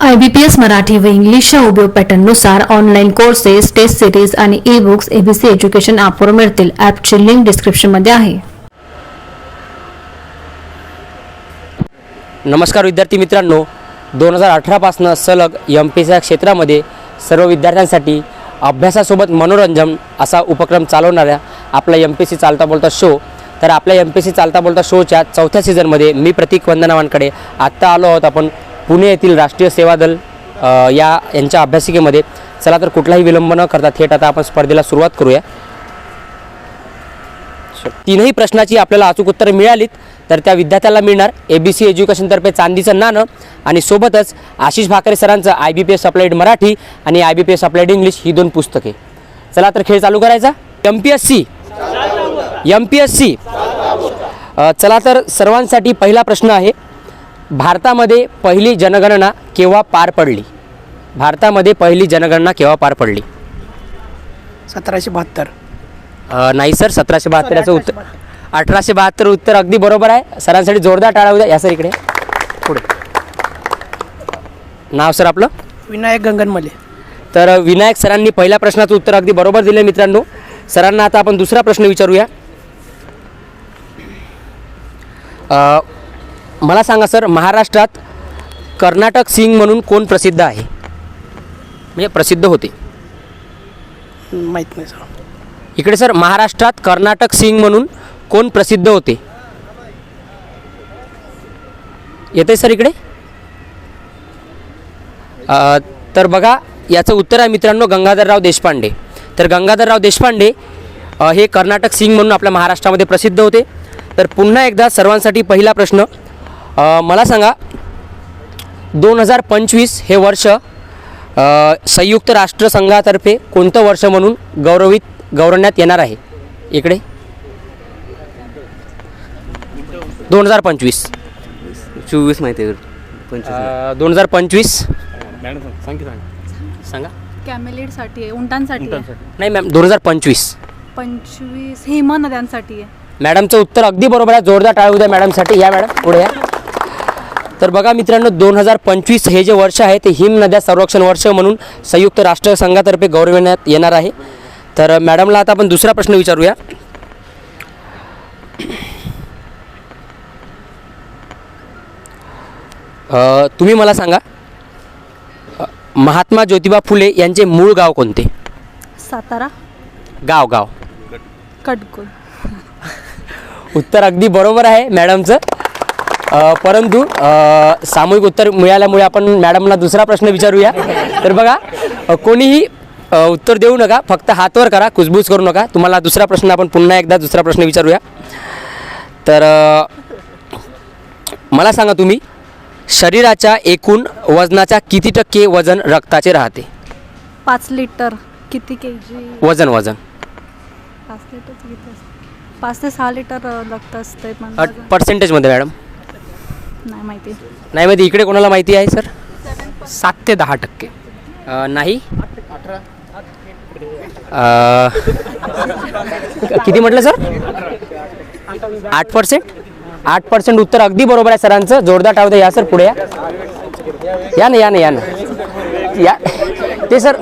I B P S Marathi व इंग्लिशच्या उपयोग पॅटर्ननुसार ऑनलाईन कोर्सेस टेस्ट सिरीज आणि ई बुक्स एबीसी एज्युकेशन ॲपवर मिळतील. ॲपची लिंक डिस्क्रिप्शनमध्ये आहे. नमस्कार विद्यार्थी मित्रांनो. दोन हजार अठरापासनं सलग एम पी सी क्षेत्रामध्ये सर्व विद्यार्थ्यांसाठी अभ्यासासोबत मनोरंजन असा उपक्रम चालवणाऱ्या आपला एम पी सी चालता बोलता शो तर आपल्या एम पी सी चालता बोलता शोच्या चौथ्या सीझनमध्ये मी प्रतीक वंदनावांकडे आत्ता आलो आहोत. आपण पुणे येथील राष्ट्रीय सेवा दल या यांच्या अभ्यासिकेमध्ये. चला तर कुठलाही विलंब न करता थेट आता आपण स्पर्धेला सुरुवात करूया. तीनही प्रश्नाची आपल्याला अचूक उत्तरं मिळालीत तर त्या विद्यार्थ्याला मिळणार ए बी सी एज्युकेशनतर्फे चांदीचं नाणं. आणि सोबतच आशिष भाकरे सरांचं I B P S applied Marathi आणि I B P S applied English ही दोन पुस्तके. चला तर खेळ चालू करायचा. M P S C M P S C चला तर सर्वांसाठी पहिला प्रश्न आहे भारतामध्ये पहिली जनगणना केव्हा पार पडली? भारतामध्ये पहिली जनगणना केव्हा पार पडली? सतराशे बहात्तर. नाही सर सतराशे बहात्तर याचं उत्तर अठराशे बहात्तर उत्तर अगदी बरोबर आहे. सरांसाठी जोरदार टाळा द्या या सर इकडे. पुढे. नाव सर आपलं? विनायक गंगनमले. तर विनायक सरांनी पहिल्या प्रश्नाचं उत्तर अगदी बरोबर दिलं मित्रांनो. सरांना आता आपण दुसरा प्रश्न विचारूया अ, मला सांगा सर महाराष्ट्रात कर्नाटक सिंग म्हणून कोण प्रसिद्ध आहे? म्हणजे प्रसिद्ध होते. माहीत नाही सर. इकडे सर महाराष्ट्रात कर्नाटक सिंग म्हणून कोण प्रसिद्ध होते? येते सर इकडे? तर बघा याचं उत्तर आहे मित्रांनो गंगाधरराव देशपांडे. तर गंगाधरराव देशपांडे हे कर्नाटक सिंग म्हणून आपल्या महाराष्ट्रामध्ये प्रसिद्ध होते. तर पुन्हा एकदा सर्वांसाठी पहिला प्रश्न अ, मला सांगा दोन हजार पंचवीस हे वर्ष अ, संयुक्त राष्ट्रसंघातर्फे कोणतं वर्ष म्हणून गौरवित गौरवण्यात येणार आहे? इकडे. दोन हजार पंचवीस. चोवीस माहिती आहे. पंचवीस दोन हजार पंचवीस. सांगा कॅमेलिडसाठी आहे. उंटांसाठी. नाही मॅम दोन हजार पंचवीस. पंचवीस हिमनद्यांसाठी आहे. मॅडमचं उत्तर अगदी बरोबर आहे. जोरदार टाळू द्या मॅडमसाठी. या मॅडम पुढे या. तर बघा मित्रांनो दोन हजार पंचवीस हे जे वर्ष आहे ते हिमनद्या संरक्षण वर्ष म्हणून संयुक्त राष्ट्रसंघातर्फे गौरविण्यात येणार आहे. तर मॅडमला आता आपण दुसरा प्रश्न विचारूया. तुम्ही मला सांगा महात्मा ज्योतिबा फुले यांचे मूळ गाव कोणते? सातारा. गाव गाव. कटकुल. उत्तर अगदी बरोबर आहे मॅडमचं. परंतु सामूहिक उत्तर मिळाल्यामुळे आपण मॅडमला दुसरा प्रश्न विचारूया. तर बघा कोणीही उत्तर देऊ नका फक्त हातवर करा कुजबूज करू नका. तुम्हाला दुसरा प्रश्न आपण पुन्हा एकदा दुसरा प्रश्न विचारूया. तर मला सांगा तुम्ही शरीराच्या एकूण वजनाच्या किती टक्के वजन रक्ताचे राहते? पाच लिटर किती के जी वजन वजन. पाच लिटर पाच ते सहा लिटर रक्त असते अ, पर्सेंटेजमध्ये मॅडम? नाही माहिती. नाही माहिती इकडे कोणाला माहिती आहे सर? सात ते दहा टक्के. नाही? किती म्हटलं सर? आठ पर्सेंट आठ पर्सेंट उत्तर अगदी बरोबर आहे सरांचं. जोरदार द्या या सर पुढे या. या ना या ना या ना. या. ते सर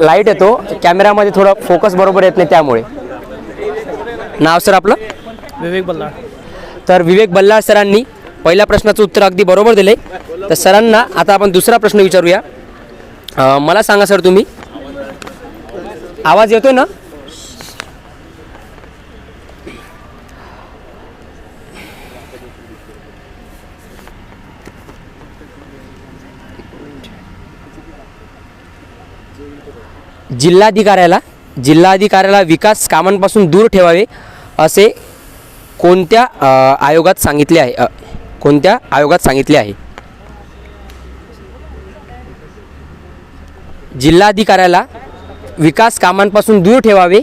लाइट येतो. कॅमेरामध्ये थोडं फोकस बरोबर येत नाही त्यामुळे. नाव सर आपलं? विवेक बल्लाळ. तर विवेक बल्लाळ सरांनी पहिल्या प्रश्नाचं उत्तर अगदी बरोबर दिले तर सरांना आता आपण दुसरा प्रश्न विचारूया. अ, मला सांगा सर तुम्ही. आवाज येतोय ना? जिल्हाधिकाऱ्याला जिल्हाधिकाऱ्याला विकास कामांपासून दूर ठेवावे असे कोणत्या आयोगात सांगितले आहे? कोणत्या आयोगात सांगितले आहे? जिल्हाधिकाऱ्याला विकास कामांपासून दूर ठेवावे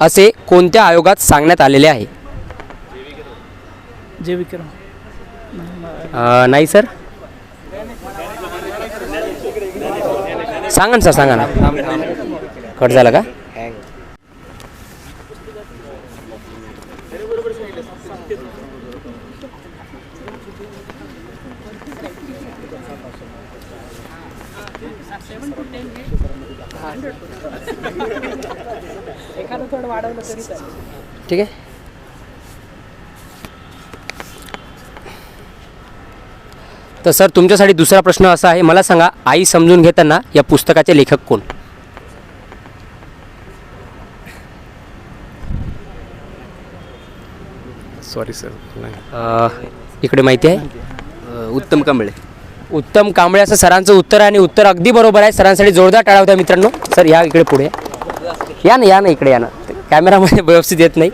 असे कोणत्या आयोगात सांगण्यात आलेले आहे? जे नाही सर. सांगा ना सर सांगा ना. कट झालं का? ठीक आहे. तर सर तुमच्यासाठी दुसरा प्रश्न असा आहे. मला सांगा आई समजून घेताना या पुस्तकाचे लेखक कोण? सॉरी सर इकडे माहिती आहे? उत्तम कांबळे. उत्तम कांबळे असं सरांचं उत्तर आहे आणि उत्तर अगदी बरोबर आहे. सरांसाठी जोरदार टाळा होत्या मित्रांनो. सर या इकडे पुढे. या ना या ना इकडे या ना. कॅमेरामध्ये व्यवस्थित येत नाही.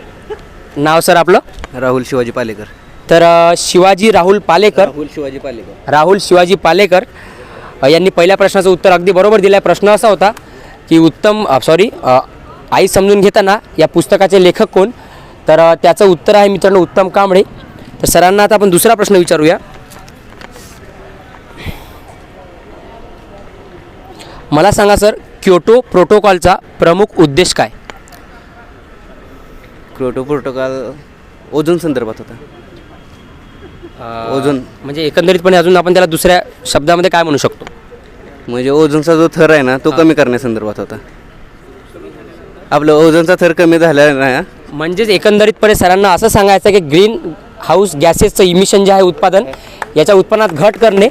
नाव सर आपलं? राहुल शिवाजी पालेकर. तर अ, शिवाजी राहुल पालेकर. राहुल शिवाजी पालेकर. राहुल शिवाजी पालेकर. अ, यांनी पहिल्या प्रश्नाचं उत्तर अगदी बरोबर दिलं आहे प्रश्न असा होता की उत्तम सॉरी आई समजून घेताना या पुस्तकाचे लेखक कोण? तर अ, त्याचं उत्तर आहे मित्रांनो उत्तम कांबळे. तर सरांना आता आपण दुसरा प्रश्न विचारूया. मला सांगा सर क्योटो प्रोटोकॉलचा प्रमुख उद्देश काय? क्रोटो प्रोटोकॉल ओझोन संदर्भात होता. ओझोन. म्हणजे एकंदरीतपणे अजून आपण त्याला दुसऱ्या शब्दामध्ये काय म्हणू शकतो? म्हणजे ओझोनचा जो थर आहे ना तो कमी करण्यासंदर्भात होता. आपलं ओझोनचा थर कमी झाला ना म्हणजेच एकंदरीतपणे सरांना असं सांगायचं की ग्रीन हाऊस गॅसेसचं इमिशन जे आहे उत्पादन याच्या उत्पन्नात घट करणे.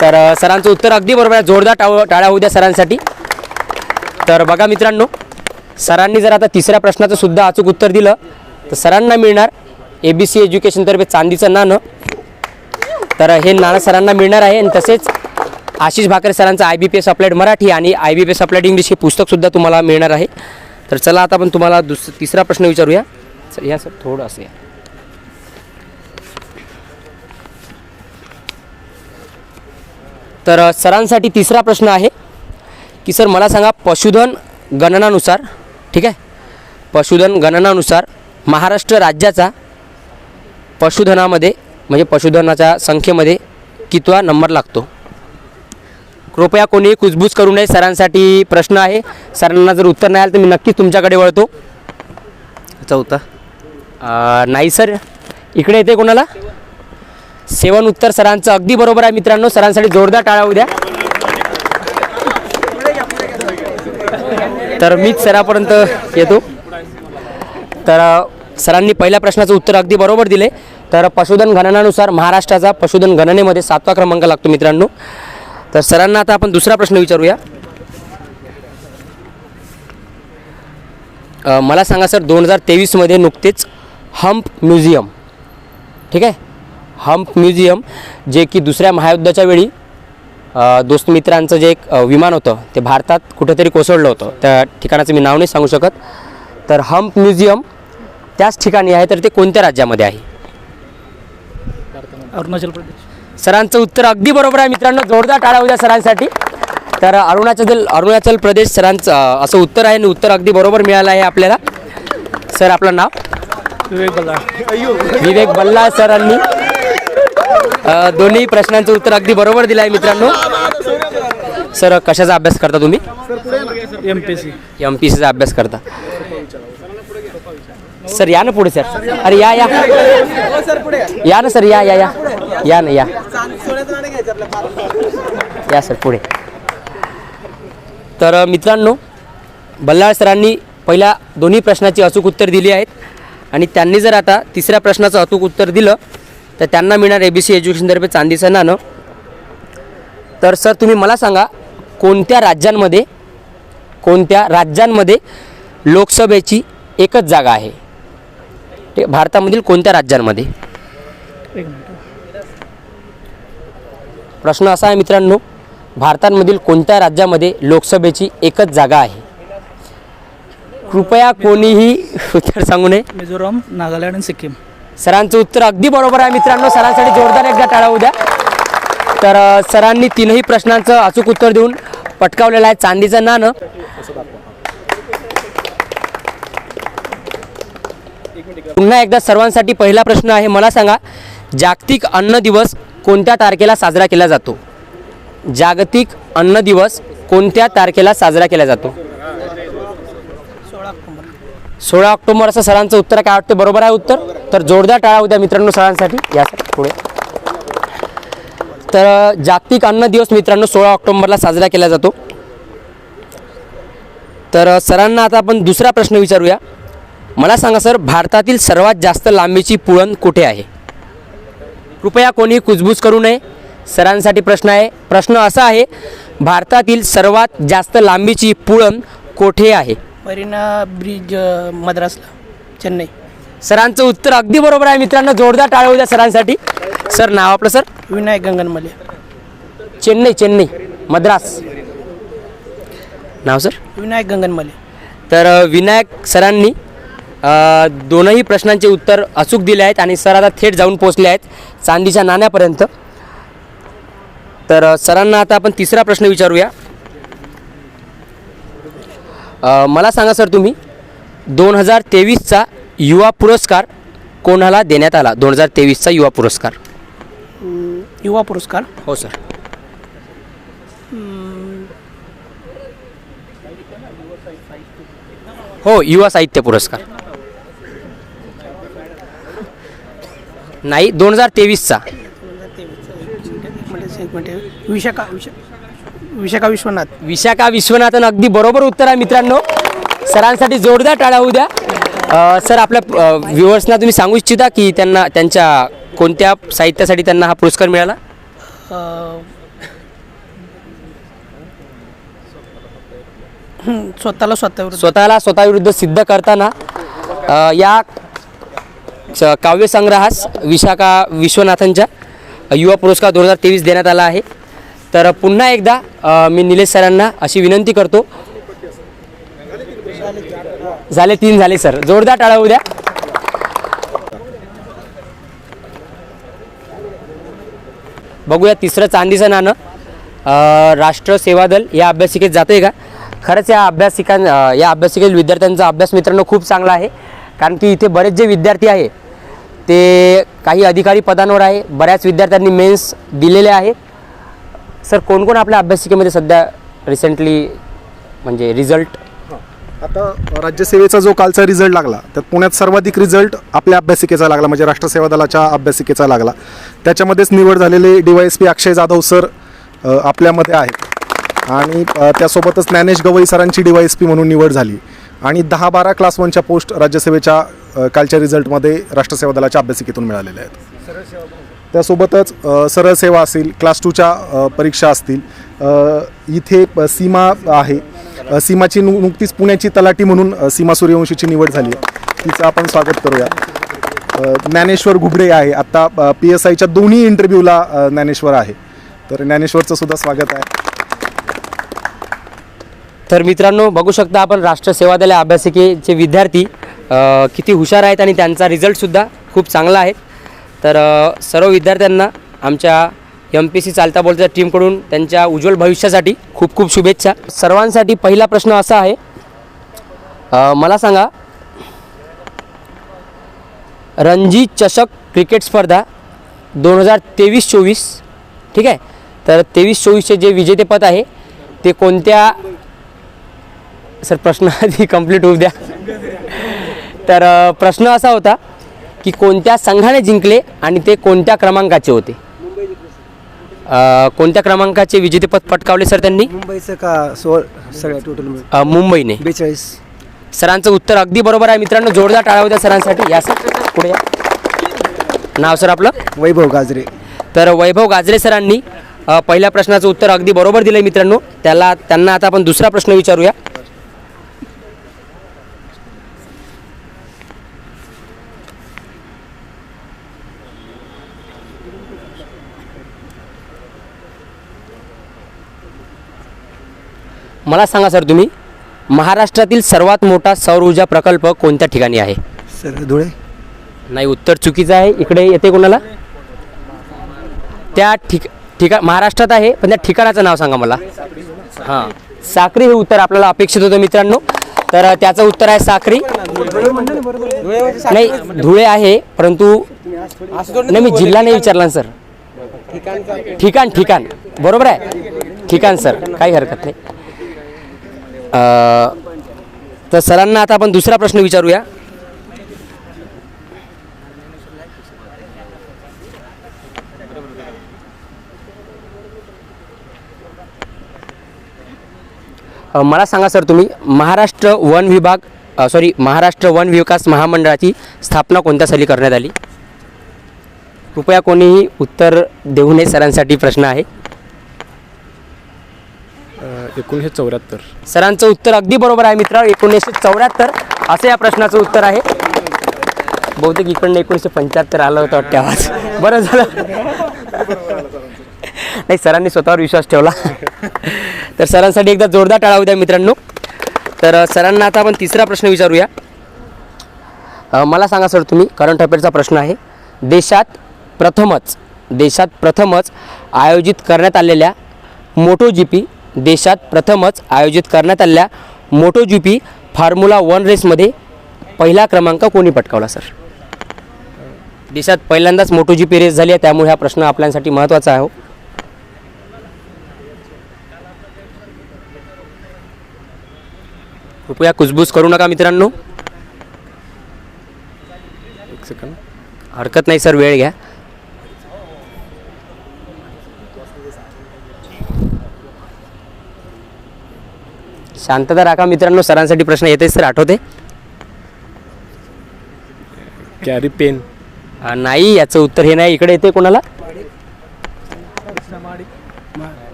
तर सरांचं उत्तर अगदी बरोबर आहे. जोरदार टाळ टाळ्या होऊ द्या सरांसाठी. तर बघा मित्रांनो सरांनी जर आता तिसऱ्या प्रश्नाचं सुद्धा अचूक उत्तर दिलं तर सरांना मिळणार ए बी सी एज्युकेशनतर्फे चांदीचं नाणं. तर हे नाणं सरांना मिळणार आहे. आणि तसेच आशिष भाकरे सरांचं I B P S applied Marathi आणि I B P S applied English हे पुस्तकसुद्धा तुम्हाला मिळणार आहे. तर चला आता आपण तुम्हाला दुस तिसरा प्रश्न विचारूया. सर या सर थोडं असं या. तर सरांसाठी तिसरा प्रश्न आहे की सर मला सांगा पशुधन गणनानुसार ठीक आहे? पशुधन गणनानुसार महाराष्ट्र राज्याचा पशुधनामध्ये म्हणजे पशुधनाच्या संख्येमध्ये कितवा नंबर लागतो? कृपया कोणीही कुजबूज करू नये सरांसाठी प्रश्न आहे. सरांना जर उत्तर नाही आलं तर मी नक्कीच तुमच्याकडे वळतो. चौथा. नाही सर. इकडे येते कोणाला? सेवन उत्तर सरांचं. अगदी बरोबर आहे मित्रांनो. सरांसाठी जोरदार टाळा द्या. तर मीच सरापर्यंत येतो. तर सरांनी पहिल्या प्रश्नाचं उत्तर अगदी बरोबर दिले. तर पशुधन गणनानुसार महाराष्ट्राचा पशुधन गणनेमध्ये सातवा क्रमांक लागतो मित्रांनो. तर सरांना आता आपण दुसरा प्रश्न विचारूया. मला सांगा सर दोन हजार तेवीसमध्ये नुकतेच हम्प म्युझियम ठीक आहे? हम्प म्युझियम जे की दुसऱ्या महायुद्धाच्या वेळी दोस्त मित्रांचं जे एक विमान होतं ते भारतात कुठेतरी कोसळलं होतं. त्या ठिकाणाचं मी नाव नाही सांगू शकत. तर हम्प म्युझियम त्याच ठिकाणी आहे तर ते कोणत्या राज्यामध्ये आहे? अरुणाचल प्रदेश. सरांचं उत्तर अगदी बरोबर आहे मित्रांनो जोरदार टाळा उद्या सरांसाठी. तर अरुणाचल अरुणाचल प्रदेश सरांचं असं उत्तर आहे आणि उत्तर अगदी बरोबर मिळालं आहे आपल्याला. सर आपलं नाव? विवेक बल्लाळ. विवेक बल्ला सरांनी. दोन्ही प्रश्नांचं उत्तर अगदी बरोबर दिलं आहे मित्रांनो. सर कशाचा अभ्यास करता तुम्ही? M P C M P सीचा अभ्यास करता. सर या ना पुढे सर. अरे या या. या ना सर या या या. या ना या. या सर पुढे. तर मित्रांनो बल्लाळ सरांनी पहिल्या दोन्ही प्रश्नाची अचूक उत्तर दिली आहेत. आणि त्यांनी जर आता तिसऱ्या प्रश्नाचं अचूक उत्तर दिलं तर त्यांना मिळणार ए बी सी एज्युकेशनतर्फे चांदीचं नाणं तर सर तुम्ही मला सांगा कोणत्या राज्यांमध्ये कोणत्या राज्यांमध्ये लोकसभेची एकच जागा आहे? ते भारतामधील कोणत्या राज्यांमध्ये? प्रश्न असा आहे मित्रांनो भारतामधील कोणत्या राज्यामध्ये लोकसभेची एकच जागा आहे? कृपया कोणीही उत्तर सांगू नये. मिझोराम नागालँड आणि सिक्कीम. सरांचं उत्तर अगदी बरोबर आहे मित्रांनो. सरांसाठी जोरदार एकदा टाळा उद्या. तर सरांनी तीनही प्रश्नांचं अचूक उत्तर देऊन पटकावलेलं आहे चांदीचं नाणं. पुन्हा एकदा सर्वांसाठी पहिला प्रश्न आहे मला सांगा जागतिक अन्न दिवस कोणत्या तारखेला साजरा केला जातो? जागतिक अन्न दिवस कोणत्या तारखेला साजरा केला जातो? सोळा ऑक्टोबर असं सरांचं उत्तर काय वाटतं? बरोबर आहे उत्तर? तर जोरदार टाळा उद्या मित्रांनो सरांसाठी. या सर पुढे. तर जागतिक अन्न दिवस मित्रांनो सोळा ऑक्टोबरला साजरा केला जातो. तर सरांना आता आपण दुसरा प्रश्न विचारूया. मला सांगा सर भारतातील सर्वात जास्त लांबीची पुळण कुठे आहे? कृपया कोणी कुजबूज करू नये. सरांसाठी प्रश्न आहे. प्रश्न असा आहे भारतातील सर्वात जास्त लांबीची पुळण कोठे आहे? मरीना ब्रिज अ, मद्रासला चेन्नई. सरांचं उत्तर अगदी बरोबर आहे मित्रांनो जोरदार टाळ्या द्या सरांसाठी. सर नाव आपलं सर? विनायक गंगनमले. चेन्नई चेन्नई मद्रास. नाव सर? विनायक गंगनमले. तर अ, विनायक सरांनी अ, दोनही प्रश्नांचे उत्तर अचूक दिले आहेत आणि सर आता थेट जाऊन पोचले आहेत चांदीच्या नाण्यापर्यंत. तर अ, सरांना आता आपण तिसरा प्रश्न विचारूया. मला सांगा सर तुम्ही दोन हजार तेवीसचा युवा पुरस्कार कोणाला देण्यात आला? दोन हजार तेवीसचा युवा पुरस्कार. युवा पुरस्कार? हो सर. हो युवा साहित्य पुरस्कार. नाही दोन हजार तेवीसचा. विशाखा विशा विशाखा विश्वनाथ. विशाखा विश्वनाथन अगदी बरोबर उत्तर आहे मित्रांनो. सरांसाठी जोरदार टाळा होऊ द्या. अ, सर आपल्या व्ह्युअर्सना तुम्ही सांगू इच्छिता की त्यांना त्यांच्या कोणत्या साहित्यासाठी त्यांना हा पुरस्कार मिळाला? अ, हं, स्वतःला स्वतः स्वतःला स्वतःविरुद्ध सिद्ध करताना अ, या स- काव्यसंग्रहास विशाखा विश्वनाथनच्या युवा पुरस्कार दोन हजार तेवीस देण्यात आला आहे. तर पुन्हा एकदा मी निलेश सरांना अशी विनंती करतो. झाले तीन झाले सर. जोरदार टाळा उद्या. बघूया तिसरं चांदीचं नाणं. राष्ट्र सेवा दल या अभ्यासिकेत जाते का? खरंच या अभ्यासिकां या अभ्यासिकेतील विद्यार्थ्यांचा अभ्यास मित्रांनो खूप चांगला आहे. कारण की इथे बरेच जे विद्यार्थी आहे ते काही अधिकारी पदांवर आहे. बऱ्याच विद्यार्थ्यांनी मेन्स दिलेले आहेत. सर कोण कोण आपल्या अभ्यासिकेमध्ये सध्या रिसेंटली म्हणजे रिझल्ट आता राज्यसेवेचा जो कालचा रिझल्ट लागला त्यात पुण्यात सर्वाधिक रिझल्ट आपल्या अभ्यासिकेचा लागला म्हणजे राष्ट्रसेवा दलाच्या अभ्यासिकेचा लागला. त्याच्यामध्येच निवड झालेले D Y S P Akshay Jadhav sir आपल्यामध्ये आहेत. आणि त्यासोबतच ज्ञानेश गवई सरांची डी वाय एस पी म्हणून निवड झाली. आणि दहा बारा क्लास वनच्या पोस्ट राज्यसेवेच्या कालच्या रिझल्टमध्ये राष्ट्रसेवा दलाच्या अभ्यासिकेतून मिळालेल्या आहेत. त्यासोबतच सरळ सेवा असेल क्लास टूच्या परीक्षा असतील इथे प- सीमा आहे. सीमाची नु नुकतीच पुण्याची तलाठी म्हणून सीमा सूर्यवंशीची निवड झाली आहे. तिचं आपण स्वागत करूया. ज्ञानेश्वर घुबडे आहे. आत्ता पी एस आयच्या दोन्ही इंटरव्ह्यूला ज्ञानेश्वर आहे. तर ज्ञानेश्वरचं सुद्धा स्वागत आहे. तर मित्रांनो बघू शकता आपण राष्ट्र सेवा दल अभ्यासिकेचे विद्यार्थी किती हुशार आहेत आणि त्यांचा रिझल्टसुद्धा खूप चांगला आहे. तर सर्व विद्यार्थ्यांना आमच्या एम पी सी चालता बोलत्या टीमकडून त्यांच्या उज्ज्वल भविष्यासाठी खूप खूप शुभेच्छा. सर्वांसाठी पहिला प्रश्न असा आहे मला सांगा रणजी चषक क्रिकेट स्पर्धा दोन हजार तेवीस चोवीस ठीक आहे? तर तेवीस चोवीसचे जे विजेतेपद आहे ते कोणत्या सर प्रश्न आधी कंप्लीट होऊ द्या. तर प्रश्न असा होता की कोणत्या संघाने जिंकले आणि ते कोणत्या क्रमांकाचे होते? कोणत्या क्रमांकाचे विजेतेपद पटकावले सर त्यांनी? मुंबईचं का सोळ सगळ्या टोटल अ, मुंबईने. बेचाळीस. सरांचं उत्तर अगदी बरोबर आहे मित्रांनो जोरदार टाळा होत्या सरांसाठी. या सर पुढे या. नाव सर आपलं? वैभव गाजरे. तर वैभव गाजरे सरांनी अ, पहिल्या प्रश्नाचं उत्तर अगदी बरोबर दिलं मित्रांनो. त्याला त्यांना आता आपण दुसरा प्रश्न विचारूया. मला सांगा सर तुम्ही महाराष्ट्रातील सर्वात मोठा सौर ऊर्जा प्रकल्प कोणत्या ठिकाणी आहे? सर धुळे. नाही उत्तर चुकीचं आहे. इकडे येते कोणाला? त्या ठिक ठिका महाराष्ट्रात आहे पण त्या ठिकाणाचं नाव सांगा मला. हां. साक्री हे उत्तर आपल्याला अपेक्षित होतं मित्रांनो. तर त्याचं उत्तर आहे साक्री. नाही धुळे आहे परंतु नाही मी जिल्हा नाही विचारला ना सर. ठिकाण ठिकाण. बरोबर आहे? ठिकाण सर. काही हरकत नाही. तर सरांना आता आपण दुसरा प्रश्न विचारूया. मला सांगा सर तुम्ही महाराष्ट्र वन विभाग सॉरी महाराष्ट्र वन विकास महामंडळाची स्थापना कोणत्या साली करण्यात आली? कृपया कोणीही उत्तर देऊ नये सरांसाठी प्रश्न आहे. एकोणीसशे चौऱ्याहत्तर. सरांचं उत्तर अगदी बरोबर आहे मित्र एकोणीसशे चौऱ्याहत्तर. असं या प्रश्नाचं उत्तर आहे. बहुतेक इकडनं एकोणीसशे पंच्याहत्तर आलं होतं वाटते आवाज. बरं झालं. नाही सरांनी स्वतःवर विश्वास ठेवला. तर सरांसाठी एकदा जोरदार टाळा द्या मित्रांनो. तर सरांना आता आपण तिसरा प्रश्न विचारूया. मला सांगा सर तुम्ही करंट अफेअरचा प्रश्न आहे. देशात प्रथमच देशात प्रथमच आयोजित करण्यात आलेल्या मोटो जी पी देशात प्रथमच आयोजित करण्यात आलेल्या Moto G P formula one रेसमध्ये पहिला क्रमांक कोणी पटकावला सर? देशात पहिल्यांदाच मोटो जी पी रेस झाली आहे त्यामुळे हा प्रश्न आपल्यासाठी महत्त्वाचा आहे हो. कृपया कुजबूज करू नका मित्रांनो. एक सेकंड हरकत नाही सर वेळ घ्या. शांतता राखा मित्रांनो सरांसाठी प्रश्न येते सर आठवते? कॅरी पेन अ, नाही याचं उत्तर हे नाही इकडे येते कोणाला?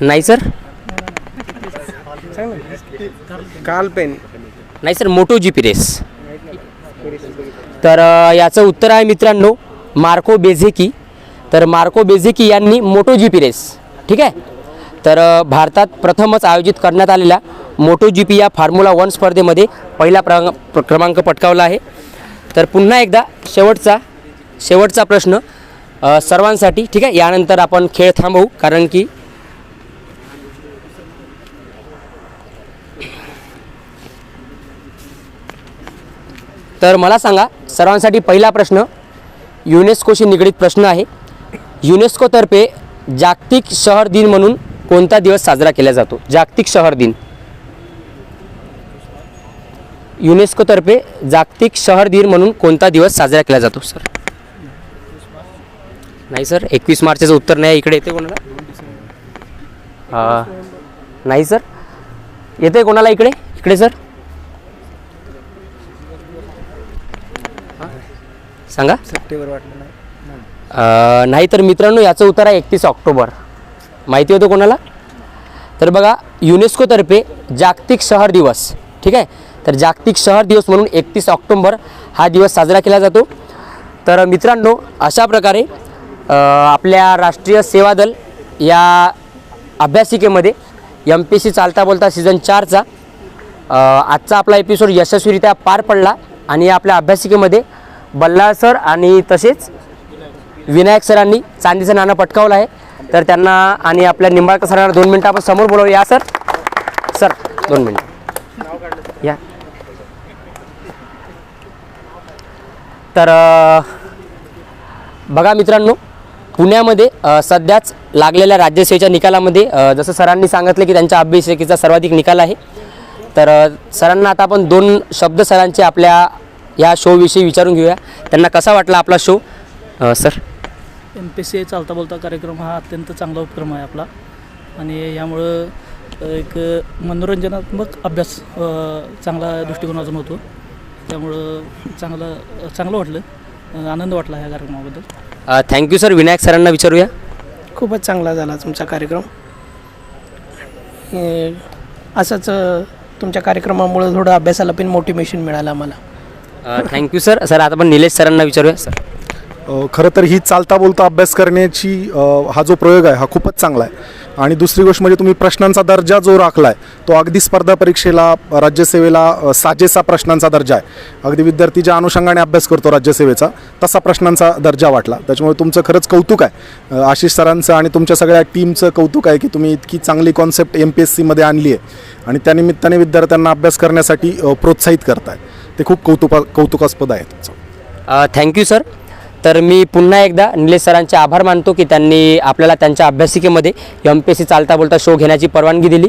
नाही सर. काल पेन नाही sir Moto G P race तर अ, याचं उत्तर आहे मित्रांनो मार्को बेझेकी. तर मार्को बेझेकी यांनी मोटो जी पी रेस ठीक आहे? तर भारतात प्रथमच आयोजित करण्यात आलेल्या मोटो जी पी या फॉर्म्युला वन स्पर्धेमध्ये पहिला प्र क्रमांक पटकावला आहे. तर पुन्हा एकदा शेवटचा शेवटचा प्रश्न सर्वांसाठी ठीक आहे? यानंतर आपण खेळ थांबवू कारण की तर मला सांगा सर्वांसाठी पहिला प्रश्न युनेस्कोशी निगडीत प्रश्न आहे. युनेस्कोतर्फे जागतिक शहर दिन म्हणून कोणता दिवस साजरा केला जातो? जागतिक शहर दिन. युनेस्कोतर्फे जागतिक शहर दिन म्हणून कोणता दिवस साजरा केला जातो सर? नाही सर. एकवीस मार्चचं उत्तर नाही इकडे येते कोणाला? नाही सर. येते कोणाला इकडे? इकडे सर. सांगा. सप्टेंबर वाटलं नाही. तर मित्रांनो याचं उत्तर आहे एकतीस ऑक्टोबर. माहिती होतं कोणाला? तर बघा युनेस्कोतर्फे जागतिक शहर दिवस ठीक आहे? तर जागतिक शहर दिवस म्हणून एकतीस ऑक्टोंबर हा दिवस साजरा केला जातो. तर मित्रांनो अशा प्रकारे आपल्या राष्ट्रीय सेवा दल या अभ्यासिकेमध्ये एम पी सी चालता बोलता सीझन चारचा आजचा आपला एपिसोड यशस्वीरित्या पार पडला आणि आपल्या अभ्यासिकेमध्ये बल्लाळ सर आणि तसेच विनायक सरांनी चांदीचं नाणं पटकावलं आहे. तर त्यांना आणि आपल्या निंबाळकर सरांना दोन मिनटं आपण समोर बोलवूया. या सर. सर दोन मिनटं. या. तर बघा मित्रांनो पुण्यामध्ये सध्याच लागलेल्या राज्यसेवेच्या निकालामध्ये जसं सरांनी सांगितलं की त्यांच्या अभिषेकीचा सर्वाधिक निकाल आहे तर सरांना आता आपण दोन शब्द सरांचे आपल्या या शोविषयी विचारून घेऊया. त्यांना कसा वाटला आपला show? Sir. M P C चालता बोलता कार्यक्रम हा अत्यंत चांगला उपक्रम आहे आपला. आणि यामुळं एक मनोरंजनात्मक अभ्यास चांगला दृष्टिकोनातून होतो. त्यामुळं चांगलं चांगलं वाटलं. आनंद वाटला ह्या कार्यक्रमाबद्दल. Thank you sir. विनायक सरांना विचारूया. खूपच चांगला झाला तुमचा कार्यक्रम. असंच तुमच्या कार्यक्रमामुळे थोडं अभ्यासाला पण मोटिवेशन मिळालं आम्हाला. Thank you sir. सर आता आपण निलेश सरांना विचारूया सर. खरं तर ही चालता बोलता अभ्यास करण्याची हा जो प्रयोग आहे हा खूपच चांगला आहे. आणि दुसरी गोष्ट म्हणजे तुम्ही प्रश्नांचा दर्जा जो राखला आहे तो अगदी स्पर्धा परीक्षेला राज्यसेवेला साजेसा प्रश्नांचा दर्जा आहे. अगदी विद्यार्थी ज्या अनुषंगाने अभ्यास करतो राज्यसेवेचा तसा प्रश्नांचा दर्जा वाटला. त्याच्यामुळे तुमचं खरंच कौतुक आहे. आशिष सरांचं आणि तुमच्या सगळ्या टीमचं कौतुक आहे की तुम्ही इतकी चांगली कॉन्सेप्ट एम पी एस सीमध्ये आणली आहे. आणि त्यानिमित्ताने विद्यार्थ्यांना अभ्यास करण्यासाठी प्रोत्साहित करताय. ते खूप कौतुका कौतुकास्पद आहे तुमचं. Thank you sir. तर मी पुन्हा एकदा निलेश सरांचे आभार मानतो की त्यांनी आपल्याला त्यांच्या अभ्यासिकेमध्ये एम पी एस सी चालता बोलता शो घेण्याची परवानगी दिली.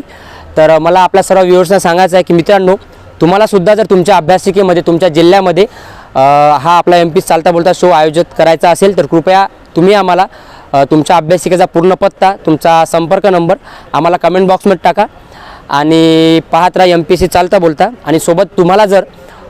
तर मला आपल्या सर्व व्ह्युअर्सना सांगायचं आहे की मित्रांनो तुम्हालासुद्धा जर तुमच्या अभ्यासिकेमध्ये तुमच्या जिल्ह्यामध्ये हा आपला एम पी चालता बोलता शो आयोजित करायचा असेल तर कृपया तुम्ही आम्हाला तुमच्या अभ्यासिकेचा पूर्ण पत्ता तुमचा संपर्क नंबर आम्हाला कमेंट बॉक्समध्ये टाका आणि पाहत राहा एम पी सी चालता बोलता. आणि सोबत तुम्हाला जर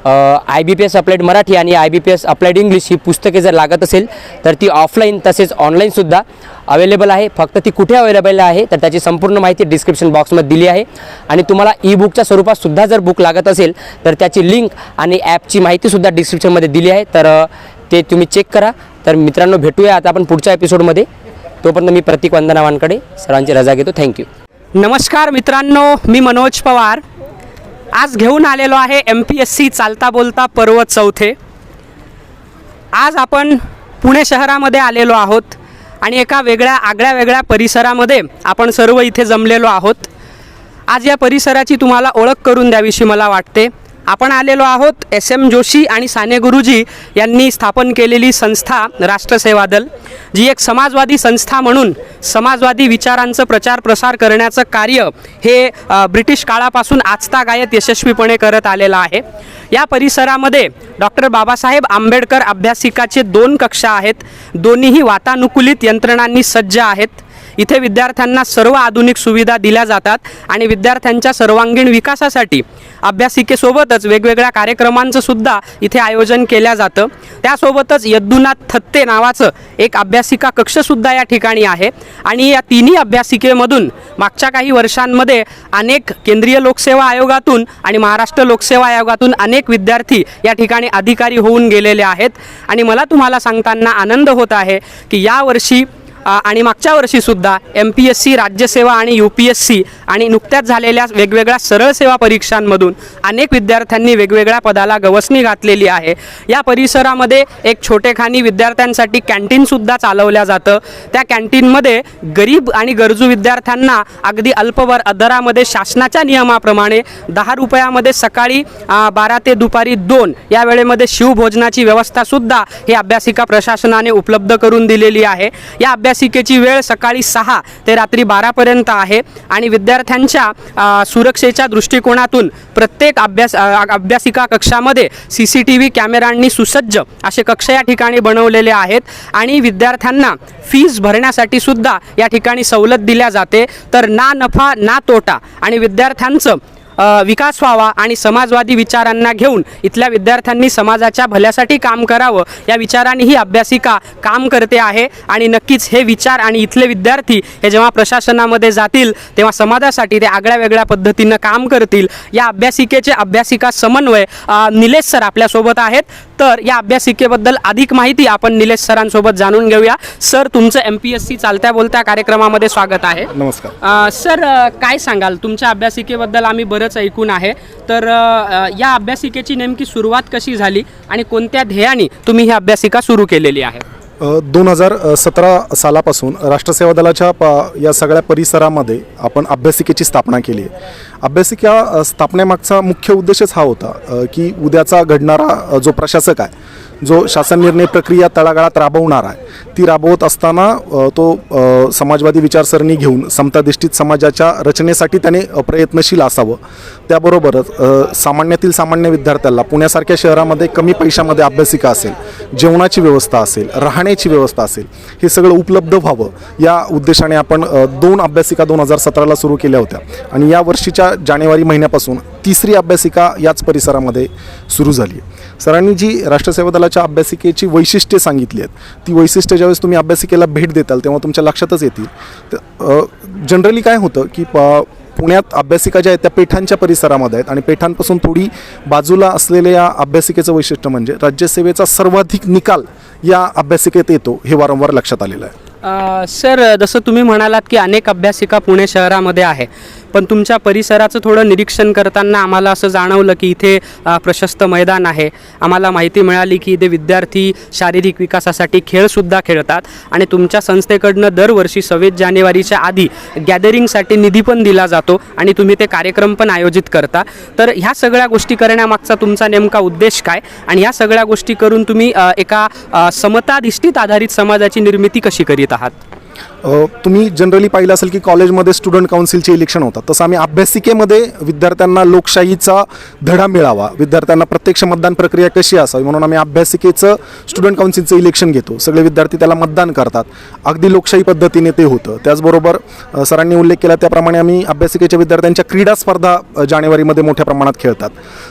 I B P S applied Marathi आणि I B P S applied English ही पुस्तके जर लागत असेल तर ती ऑफलाईन तसेच ऑनलाईनसुद्धा अवेलेबल आहे. फक्त ती कुठे अवेलेबल आहे तर त्याची संपूर्ण माहिती डिस्क्रिप्शन बॉक्समध्ये दिली आहे. आणि तुम्हाला ई बुकच्या स्वरूपातसुद्धा जर बुक लागत असेल तर त्याची लिंक आणि ॲपची माहितीसुद्धा डिस्क्रिप्शनमध्ये दिली आहे. तर ते तुम्ही चेक करा. तर मित्रांनो भेटूया आता आपण पुढच्या एपिसोडमध्ये तोपर्यंत मी प्रतीक वंदनावांकडे सर्वांची रजा घेतो. थँक्यू नमस्कार मित्रांनो मी मनोज पवार. आज घेऊन आलेलो आहे एम पी एस सी चालता बोलता पर्व चौथे. आज आपण पुणे शहरामध्ये आलेलो आहोत आणि एका वेगळ्या आगळ्या वेगळ्या परिसरामध्ये आपण सर्व इथे जमलेलो आहोत. आज या परिसराची तुम्हाला ओळख करून द्यावीशी मला वाटते. आपण आलेलो आहोत एस एम जोशी आणि साने गुरुजी यांनी स्थापन केलेली संस्था राष्ट्रसेवा दल जी एक समाजवादी संस्था म्हणून समाजवादी विचारांचं प्रचार प्रसार करण्याचं कार्य हे ब्रिटिश काळापासून आजतागायत यशस्वीपणे करत आलेलं आहे. या परिसरामध्ये डॉक्टर बाबासाहेब आंबेडकर अभ्यासिकाचे दोन कक्षा आहेत. दोन्हीही वातानुकूलित यंत्रणांनी सज्ज आहेत. इथे विद्यार्थ्यांना सर्व आधुनिक सुविधा दिल्या जातात आणि विद्यार्थ्यांच्या सर्वांगीण विकासासाठी अभ्यासिकेसोबतच वेगवेगळ्या कार्यक्रमांचं सुद्धा इथे आयोजन केल्या जातं. त्यासोबतच यद्दुनाथ थत्ते नावाचं एक अभ्यासिका कक्षसुद्धा या ठिकाणी आहे. आणि या तिन्ही अभ्यासिकेमधून मागच्या काही वर्षांमध्ये अनेक केंद्रीय लोकसेवा आयोगातून आणि महाराष्ट्र लोकसेवा आयोगातून अनेक विद्यार्थी या ठिकाणी अधिकारी होऊन गेलेले आहेत. आणि मला तुम्हाला सांगताना आनंद होत आहे की यावर्षी आणि मागच्या वर्षीसुद्धा एम पी एस सी राज्यसेवा आणि यू पी एस सी आणि नुकत्याच झालेल्या वेगवेगळ्या सरळ सेवा परीक्षांमधून अनेक विद्यार्थ्यांनी वेगवेगळ्या पदाला गवसणी घातलेली आहे. या परिसरामध्ये एक छोटेखानी विद्यार्थ्यांसाठी कॅन्टीनसुद्धा चालवल्या जातं. त्या कॅन्टीनमध्ये गरीब आणि गरजू विद्यार्थ्यांना अगदी अल्पवर दरामध्ये शासनाच्या नियमाप्रमाणे दहा रुपयामध्ये सकाळी बारा ते दुपारी दोन या वेळेमध्ये शिवभोजनाची व्यवस्थासुद्धा ही अभ्यासिका प्रशासनाने उपलब्ध करून दिलेली आहे. या अभ्यासिकेची वेळ सकाळी सहा ते रात्री बारापर्यंत आहे. आणि विद्यार्थ्यांच्या सुरक्षेच्या दृष्टिकोनातून प्रत्येक अभ्यास अभ्यासिका कक्षामध्ये सी सी टी व्ही कॅमेरांनी सुसज्ज असे कक्ष या ठिकाणी बनवलेले आहेत. आणि विद्यार्थ्यांना फीज भरण्यासाठी सुद्धा या ठिकाणी सवलत दिल्या जाते. तर ना नफा ना तोटा. आणि विद्यार्थ्यांचं विकास व्हावा आणि समाजवादी विचारांना घेऊन इथल्या विद्यार्थ्यांनी समाजाच्या भल्यासाठी काम करावं या विचाराने ही अभ्यासिका काम करते आहे. आणि नक्कीच हे विचार आणि इथले विद्यार्थी हे जेव्हा प्रशासनामध्ये जातील तेव्हा समाजासाठी ते आगळ्या वेगळ्या पद्धतीनं काम करतील. या अभ्यासिकेचे अभ्यासिका समन्वय निलेश सर आपल्यासोबत आहेत. तर या अभ्यासिकेबद्दल अधिक माहिती आपण निलेश सरांसोबत जाणून घेऊया. सर तुमचं एम पी एस सी चालत्या बोलत्या कार्यक्रमामध्ये स्वागत आहे. नमस्कार. सर काय सांगाल? तुमच्या अभ्यासिकेबद्दल आम्ही बरंच ऐकून आहे. तर या अभ्यासिकेची नेमकी सुरुवात कशी झाली आणि कोणत्या ध्येयाने तुम्ही ही अभ्यासिका सुरू केलेली आहे? दोन हजार सतरा सालापासून राष्ट्रसेवा दलाच्या प या सगळ्या परिसरामध्ये आपण अभ्यासिकेची स्थापना केली आहे. अभ्यासिका स्थापनेमागचा मुख्य उद्देशच हा होता की उद्याचा घडणारा जो प्रशासक आहे जो शासन निर्णय प्रक्रिया तळागाळात राबवणार आहे ती राबवत असताना तो समाजवादी विचारसरणी घेऊन समताधिष्ठित समाजाच्या रचनेसाठी त्याने प्रयत्नशील असावं. त्याबरोबरच सामान्यातील सामान्य विद्यार्थ्याला पुण्यासारख्या शहरामध्ये कमी पैशामध्ये अभ्यासिका असेल जेवणाची व्यवस्था असेल राहण्याची व्यवस्था असेल हे सगळं उपलब्ध व्हावं या उद्देशाने आपण दोन अभ्यासिका दोन हजार सतराला सुरू केल्या होत्या. आणि या वर्षीच्या जानेवारी महिन्यापासून तिसरी अभ्यासिका याच परिसरामध्ये सुरू झाली आहे. सरांनी जी राष्ट्रसेवा दलाच्या अभ्यासिकेची वैशिष्ट्ये सांगितली आहेत ती वैशिष्ट्ये ज्यावेळेस तुम्ही अभ्यासिकेला भेट देताल तेव्हा तुमच्या लक्षातच येतील. तर जनरली काय होतं की प पुण्यात अभ्यासिका ज्या आहेत त्या पेठांच्या परिसरामध्ये आहेत आणि पेठांपासून थोडी बाजूला असलेल्या या अभ्यासिकेचं वैशिष्ट्य म्हणजे राज्यसेवेचा सर्वाधिक निकाल या अभ्यासिकेत येतो हे वारंवार लक्षात आलेलं आहे. सर जसं तुम्ही म्हणालात की अनेक अभ्यासिका पुणे शहरामध्ये आहे. पण तुमच्या परिसराचं थोडं निरीक्षण करताना आम्हाला असं जाणवलं की इथे प्रशस्त मैदान आहे. आम्हाला माहिती मिळाली की इथे विद्यार्थी शारीरिक विकासासाठी खेळसुद्धा खेळतात आणि तुमच्या संस्थेकडनं दरवर्षी सव्वीस जानेवारीच्या आधी गॅदरिंगसाठी निधी पण दिला जातो आणि तुम्ही ते कार्यक्रम पण आयोजित करता. तर ह्या सगळ्या गोष्टी करण्यामागचा तुमचा नेमका उद्देश काय? आणि ह्या सगळ्या गोष्टी करून तुम्ही एका समताधिष्ठित आधारित समाजाची निर्मिती कशी करीत आहात? तुम्ही जनरली पाहिलं असेल की कॉलेजमध्ये स्टुडंट काउन्सिलचे इलेक्शन होतात. तसं आम्ही अभ्यासिकेमध्ये विद्यार्थ्यांना लोकशाहीचा धडा मिळावा. विद्यार्थ्यांना प्रत्यक्ष मतदान प्रक्रिया कशी असावी? म्हणून आम्ही अभ्यासिकेचं स्टुडंट काउन्सिलचं इलेक्शन घेतो. सगळे विद्यार्थी त्याला मतदान करतात. अगदी लोकशाही पद्धतीने ते होतं. त्याचबरोबर सरांनी उल्लेख केला त्याप्रमाणे आम्ही अभ्यासिकेच्या विद्यार्थ्यांच्या क्रीडा स्पर्धा जानेवारीमध्ये मोठ्या प्रमाणात खेळतात.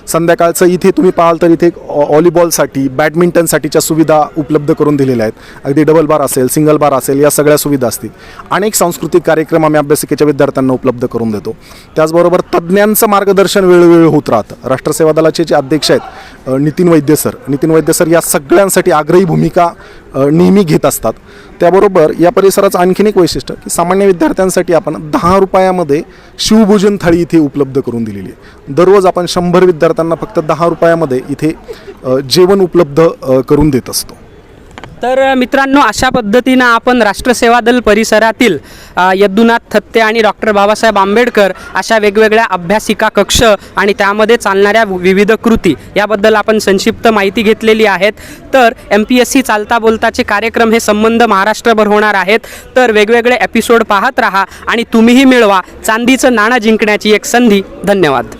संध्याकाळचं इथे तुम्ही पाहाल तर इथे व्हॉलीबॉलसाठी बॅडमिंटनसाठीच्या सुविधा उपलब्ध करून दिलेल्या आहेत. अगदी डबल बार असेल सिंगल बार असेल या सगळ्या सुविधा असतात. असतील अनेक सांस्कृतिक कार्यक्रम आम्ही अभ्यासिकेच्या विद्यार्थ्यांना उपलब्ध करून देतो. त्याचबरोबर तज्ज्ञांचं मार्गदर्शन वेळोवेळी होत राहतं. राष्ट्रसेवा दलाचे जे अध्यक्ष आहेत नितीन वैद्य सर नितीन वैद्य सर या सगळ्यांसाठी आग्रही भूमिका नेहमी घेत असतात. त्याबरोबर या परिसराचं आणखीन एक वैशिष्ट्य की सामान्य विद्यार्थ्यांसाठी आपण दहा रुपयामध्ये शिवभोजन थाळी इथे उपलब्ध करून दिलेली आहे. दररोज आपण शंभर विद्यार्थ्यांना फक्त दहा रुपयामध्ये इथे जेवण उपलब्ध करून देत असतो. तर मित्रांनो अशा पद्धतीनं आपण राष्ट्रसेवा दल परिसरातील यद्दुनाथ थत्ते आणि डॉक्टर बाबासाहेब आंबेडकर अशा वेगवेगळ्या अभ्यासिका कक्ष आणि त्यामध्ये चालणाऱ्या विविध कृती याबद्दल आपण संक्षिप्त माहिती घेतलेली आहेत. तर एम पी एस सी चालता बोलताचे कार्यक्रम हे संबंध महाराष्ट्रभर होणार आहेत. तर वेगवेगळे एपिसोड पाहत राहा आणि तुम्हीही मिळवा. चांदीचं नाणं जिंकण्याची एक संधी. धन्यवाद.